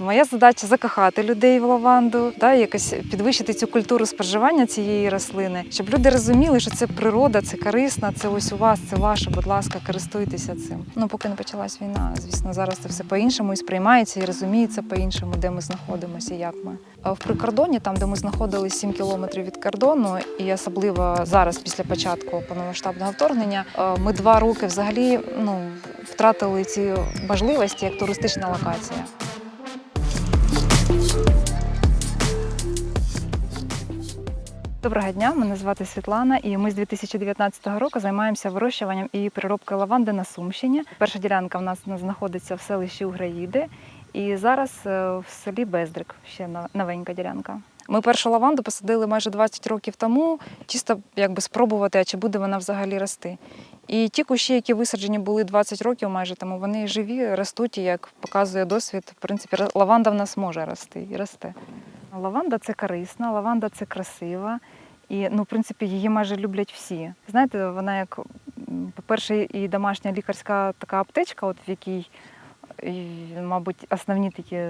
Моя задача закохати людей в лаванду, да, якось підвищити цю культуру споживання цієї рослини, щоб люди розуміли, що це природа, це корисно, це ось у вас, це ваше, будь ласка, користуйтеся цим. Ну, поки не почалась війна, звісно, зараз це все по-іншому і сприймається, і розуміється по-іншому, де ми знаходимося, як ми. В прикордоні, там, де ми знаходились 7 кілометрів від кордону, і особливо зараз, після початку повномасштабного вторгнення, е, ми два роки взагалі ну, втратили ці можливості як туристична локація. Доброго дня, мене звати Світлана, і ми з 2019 року займаємося вирощуванням і переробкою лаванди на Сумщині. Перша ділянка в нас знаходиться в селищі Уграїди, і зараз е, в селі Бездрик, ще новенька ділянка. Ми першу лаванду посадили майже 20 років тому, чисто якби спробувати, а чи буде вона взагалі рости. І ті кущі, які висаджені були 20 років майже тому, вони живі, ростуть, і як показує досвід, в принципі, лаванда в нас може рости і росте. Лаванда це корисна, лаванда це красива. І, ну, в принципі, її майже люблять всі. Знаєте, вона як, по-перше, і домашня лікарська така аптечка, от в якій, мабуть, основні такі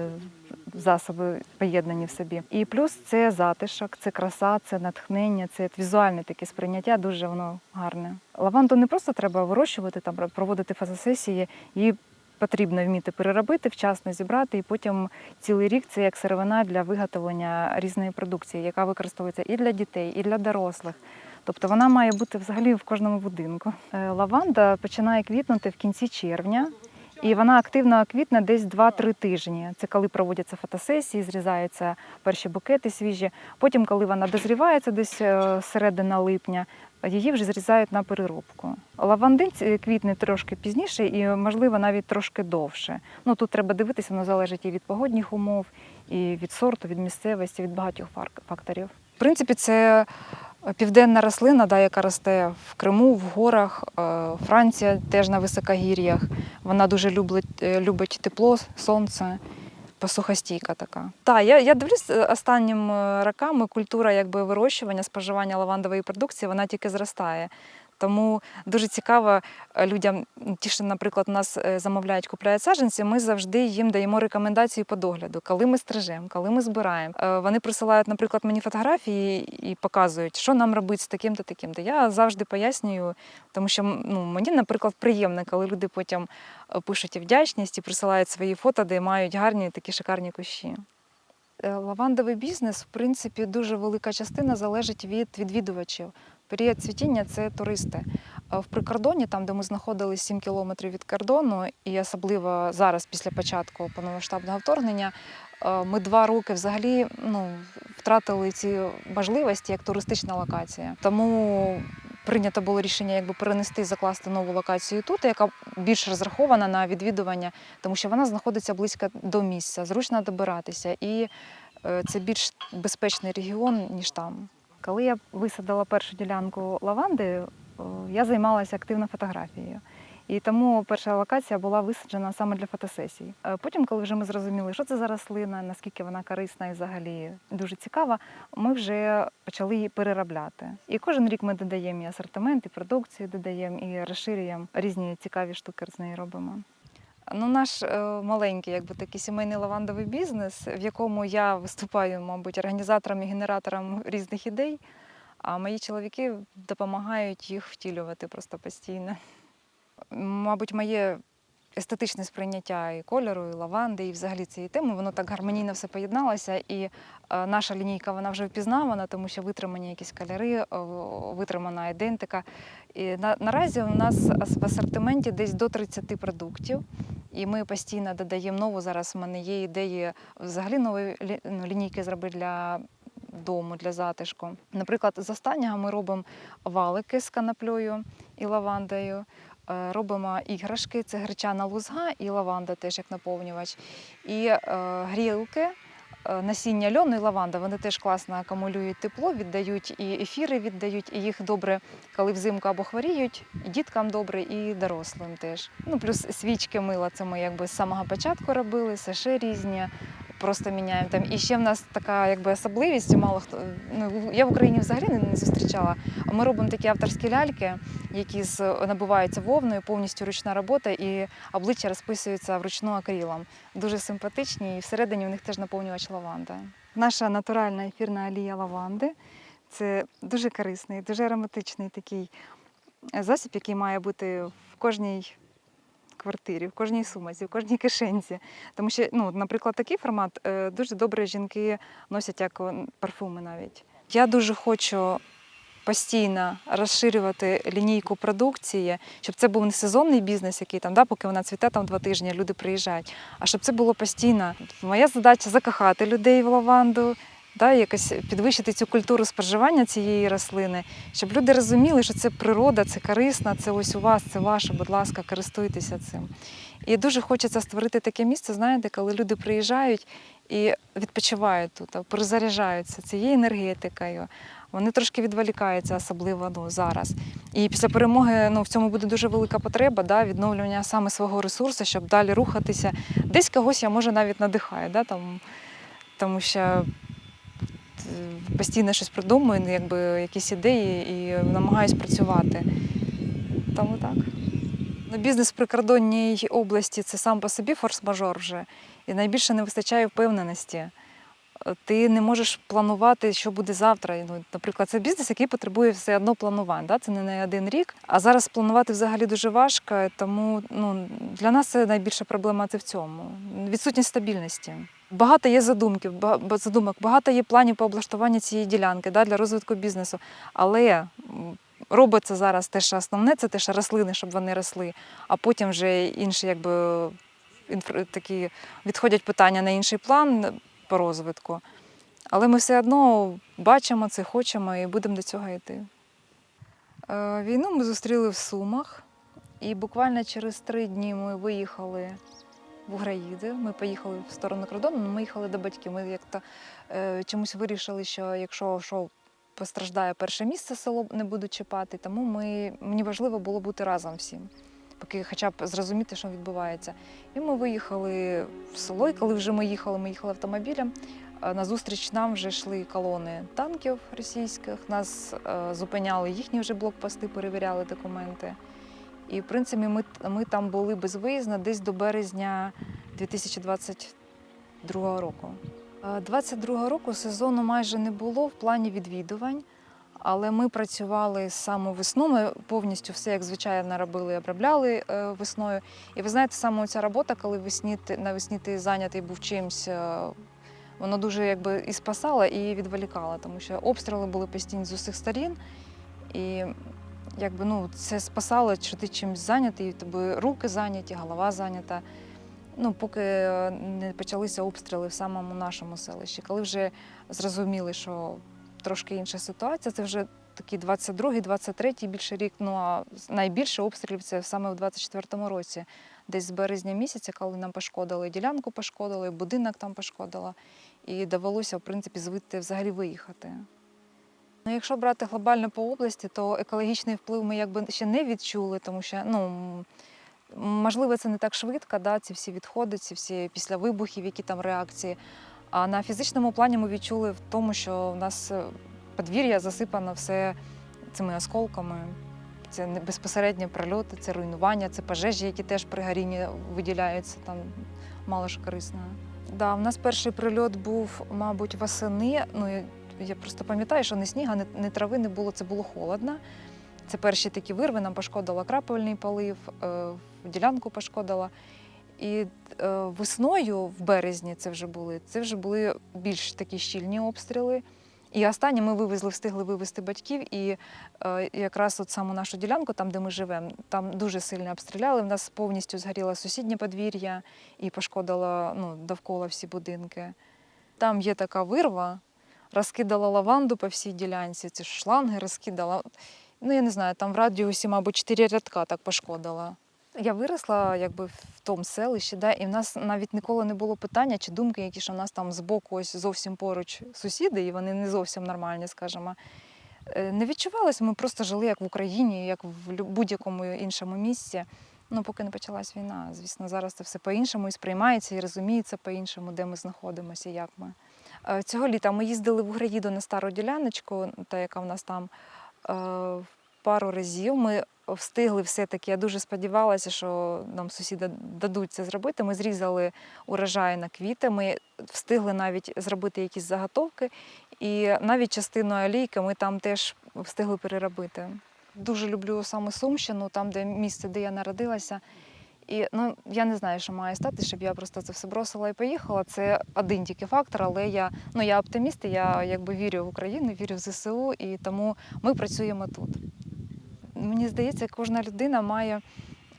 засоби поєднані в собі. І плюс це затишок, це краса, це натхнення, це візуальне таке сприйняття, дуже воно гарне. Лаванду не просто треба вирощувати, там проводити фотосесії, її потрібно вміти переробити, вчасно зібрати, і потім цілий рік це як сировина для виготовлення різної продукції, яка використовується і для дітей, і для дорослих. Тобто вона має бути взагалі в кожному будинку. Е, Лаванда починає квітнути в кінці червня. І вона активно квітне десь 2-3 тижні. Це коли проводяться фотосесії, зрізаються перші букети свіжі. Потім, коли вона дозрівається десь е, середина липня, її вже зрізають на переробку. Лавандин квітне трошки пізніше і, можливо, навіть трошки довше. Ну тут треба дивитися, воно залежить і від погодних умов, і від сорту, від місцевості, від багатьох факторів. В принципі, це південна рослина, да, яка росте в Криму, в горах. Е, Франція теж на високогір'ях. Вона дуже любить, е, любить тепло, сонце. Посухостійка така. Так, я, я дивлюсь останнім останніми роками культура якби вирощування, споживання лавандової продукції, вона тільки зростає. Тому дуже цікаво е, людям, ті, що, наприклад, у нас е, замовляють, купляють саджанці, ми завжди їм даємо рекомендації по догляду, коли ми стрижемо, коли ми збираємо. Е, Вони присилають, наприклад, мені фотографії і показують, що нам робити з таким-то таким-то. Я завжди пояснюю, тому що ну, мені, наприклад, приємно, коли люди потім пишуть вдячність і присилають свої фото, де мають гарні такі шикарні кущі. Лавандовий бізнес, в принципі, дуже велика частина залежить від відвідувачів. Період цвітіння це туристи. В прикордоні, там, де ми знаходились 7 кілометрів від кордону, і особливо зараз, після початку повномасштабного вторгнення, ми два роки взагалі ну, втратили ці можливості як туристична локація. Тому прийнято було рішення якби перенести, закласти нову локацію тут, яка більш розрахована на відвідування, тому що вона знаходиться близько до місця, зручно добиратися, і е, це більш безпечний регіон, ніж там. Коли я висадила першу ділянку лаванди, я займалася активно фотографією. І тому перша локація була висаджена саме для фотосесій. Е, Потім, коли вже ми зрозуміли, що це за рослина, наскільки вона корисна і взагалі дуже цікава, ми вже почали її переробляти. І кожен рік ми додаємо і асортимент, і продукцію додаємо, і розширюємо різні цікаві штуки з неї робимо. Ну, наш е, маленький, якби такий сімейний лавандовий бізнес, в якому я виступаю, мабуть, організатором і генератором різних ідей, а мої чоловіки допомагають їх втілювати просто постійно. Мабуть, моє естетичне сприйняття і кольору, і лаванди, і взагалі цієї теми, воно так гармонійно все поєдналося. І е, наша лінійка вона вже впізнавана, тому що витримані якісь кольори, витримана ідентика. І на, наразі у нас в асортименті десь до 30 продуктів. І ми постійно додаємо нову. Зараз в мене є ідеї взагалі нової ну, лінійки зробити для дому, для затишку. Наприклад, з останнього ми робимо валики з канаплею і лавандою. Е, Робимо іграшки, це гречана лузга і лаванда теж як наповнювач. І е, грілки, е, насіння льону і лаванда. Вони теж класно акумулюють тепло, віддають і ефіри віддають, і їх добре, коли взимку або хворіють, і діткам добре, і дорослим теж. Ну, плюс свічки мила, це ми якби з самого початку робили, саше різні. Просто міняємо. Там і ще в нас така якби особливість, мало хто ну я в Україні взагалі не, не зустрічала. Ми робимо такі авторські ляльки, які з набиваються вовною, повністю ручна робота, і обличчя розписуються вручну акрилом. Дуже симпатичні, і всередині в них теж наповнювач лаванда. Наша натуральна ефірна олія лаванди це дуже корисний, дуже ароматичний такий засіб, який має бути в кожній квартирі, в кожній сумці, в кожній кишенці. Тому що, ну, наприклад, такий формат е, дуже добре жінки носять як парфуми навіть. Я дуже хочу постійно розширювати лінійку продукції, щоб це був не сезонний бізнес, який там, да, поки вона цвіте там два тижні, люди приїжджають, а щоб це було постійно. Моя задача закохати людей в лаванду. Да, якось підвищити цю культуру споживання цієї рослини, щоб люди розуміли, що це природа, це корисно, це ось у вас, це ваше, будь ласка, користуйтеся цим. І дуже хочеться створити таке місце, знаєте, коли люди приїжджають і відпочивають тут, перезаряджаються цією енергетикою. Вони трошки відволікаються, особливо ну, зараз. І після перемоги ну, в цьому буде дуже велика потреба, да, відновлення саме свого ресурсу, щоб далі рухатися. Десь когось я може навіть надихаю, да, там, тому що постійно щось придумую, ну, якби якісь ідеї і намагаюсь працювати. Тому так. Ну, бізнес в прикордонній області це сам по собі форс-мажор вже. І найбільше не вистачає впевненості. Е, Ти не можеш планувати, що буде завтра. Ну, наприклад, це бізнес, який потребує все одно планувань. Да? Це не на один рік. А зараз планувати взагалі дуже важко. Тому ну, для нас це найбільша проблема це в цьому. Відсутність стабільності. Багато є задумків, задумок, багато є планів по облаштуванню цієї ділянки да, для розвитку бізнесу. Але робиться зараз те, що основне, це те, що рослини, щоб вони росли, а потім вже інші, якби такі відходять питання на інший план по розвитку. Але ми все одно бачимо це, хочемо і будемо до цього йти. Е, Війну ми зустріли в Сумах, і буквально через три дні ми виїхали в Уграїди. Ми поїхали в сторону кордону, ми їхали до батьків. Ми як-то е, чомусь вирішили, що якщо що постраждає перше місце, село не будуть чіпати, тому ми, мені важливо було бути разом всім, поки хоча б зрозуміти, що відбувається. І ми виїхали в село, і коли вже ми їхали, ми їхали автомобілем. е, Назустріч нам вже йшли колони танків російських. Нас е, зупиняли їхні вже блокпости, перевіряли документи. І в принципі, ми, ми там були безвиїзно десь до березня 2022 року. Е, 22 року сезону майже не було в плані відвідувань, але ми працювали саму весну. Ми повністю все як звичайно робили, обробляли е, весною. І ви знаєте, саме ця робота, коли весні навесні ти зайнятий був чимсь. е, Воно дуже якби і спасало, і відволікало, тому що обстріли були постійні з усіх сторін. І якби ну це спасало, що ти чимось зайнятий, і тебе руки зайняті, голова зайнята. Ну, поки е, не почалися обстріли в самому нашому селищі. Коли вже зрозуміли, що трошки інша ситуація, це вже такий 22-й, 23-й більше рік. Ну а найбільше обстрілів це саме в 24-му році, десь з березня місяця, коли нам пошкодили ділянку, пошкодили, будинок там пошкодило. І довелося, в принципі, звідти взагалі виїхати. Ну, якщо брати глобально по області, то екологічний вплив ми якби ще не відчули, тому що ну, можливо це не так швидко, да, ці всі відходи, ці всі після вибухів, які там реакції. А на фізичному плані ми відчули в тому, що в нас е, подвір'я засипано все цими осколками. Це безпосередні прильоти, це руйнування, це пожежі, які теж при горінні виділяються там мало що корисного. Да, у нас перший прильот був, мабуть, восени. Ну, я- просто пам'ятаю, що не сніга, не, не трави не було, це було холодно. Це перші такі вирви, нам пошкодила крапельний полив, е, ділянку пошкодила. І е, весною, в березні, це вже були, це вже були більш такі щільні обстріли. І останнє ми вивезли, встигли вивезти батьків, і е, якраз от саму нашу ділянку, там, де ми живемо, там дуже сильно обстріляли. В нас повністю згоріло сусіднє подвір'я і пошкодило ну, довкола всі будинки. Там є така вирва, розкидала лаванду по всій ділянці, ці шланги розкидала. Ну, я не знаю, там в радіусі, мабуть, чотири рядка так пошкодила. Я виросла якби в тому селищі, да, і в нас навіть ніколи не було питання чи думки, які що в нас там збоку ось зовсім поруч сусіди, і вони не зовсім нормальні, скажімо. Е, Не відчувалось, ми просто жили як в Україні, як в будь-якому іншому місці. Ну, поки не почалась війна, звісно, зараз це все по-іншому і сприймається, і розуміється по-іншому, де ми знаходимося, як ми. Е, Цього літа ми їздили в Уграїду на стару діляночку, та яка в нас там е, пару разів. Ми встигли все-таки. Я дуже сподівалася, що нам сусіди дадуть це зробити. Ми зрізали урожай на квіти. Ми встигли навіть зробити якісь заготовки, і навіть частину олійки ми там теж встигли переробити. Дуже люблю саме Сумщину, там, де місце, де я народилася. І ну я не знаю, що має стати, щоб я просто це все бросила і поїхала. Це один тільки фактор, але я ну я оптиміст, і я якби вірю в Україну, вірю в ЗСУ, і тому ми працюємо тут. Мені здається, кожна людина має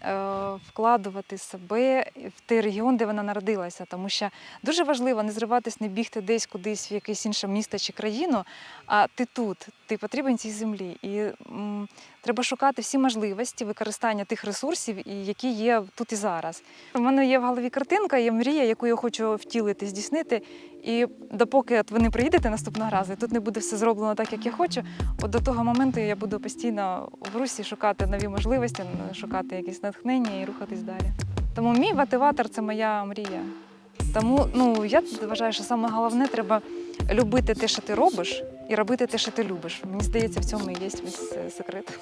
е, вкладувати себе в той регіон, де вона народилася, тому що дуже важливо не зриватись, не бігти десь кудись в якесь інше місто чи країну, а ти тут, ти потрібен цій землі. І м, треба шукати всі можливості використання тих ресурсів, які є тут і зараз. У мене є в голові картинка, є мрія, яку я хочу втілити, здійснити. І допоки от ви не приїдете наступного разу, і тут не буде все зроблено так, як я хочу. От до того моменту я буду постійно в русі шукати нові можливості, шукати якісь натхнення і рухатись далі. Тому мій мотиватор це моя мрія. Тому ну я вважаю, що саме головне треба любити те, що ти робиш, і робити те, що ти любиш. Мені здається, в цьому і є весь секрет.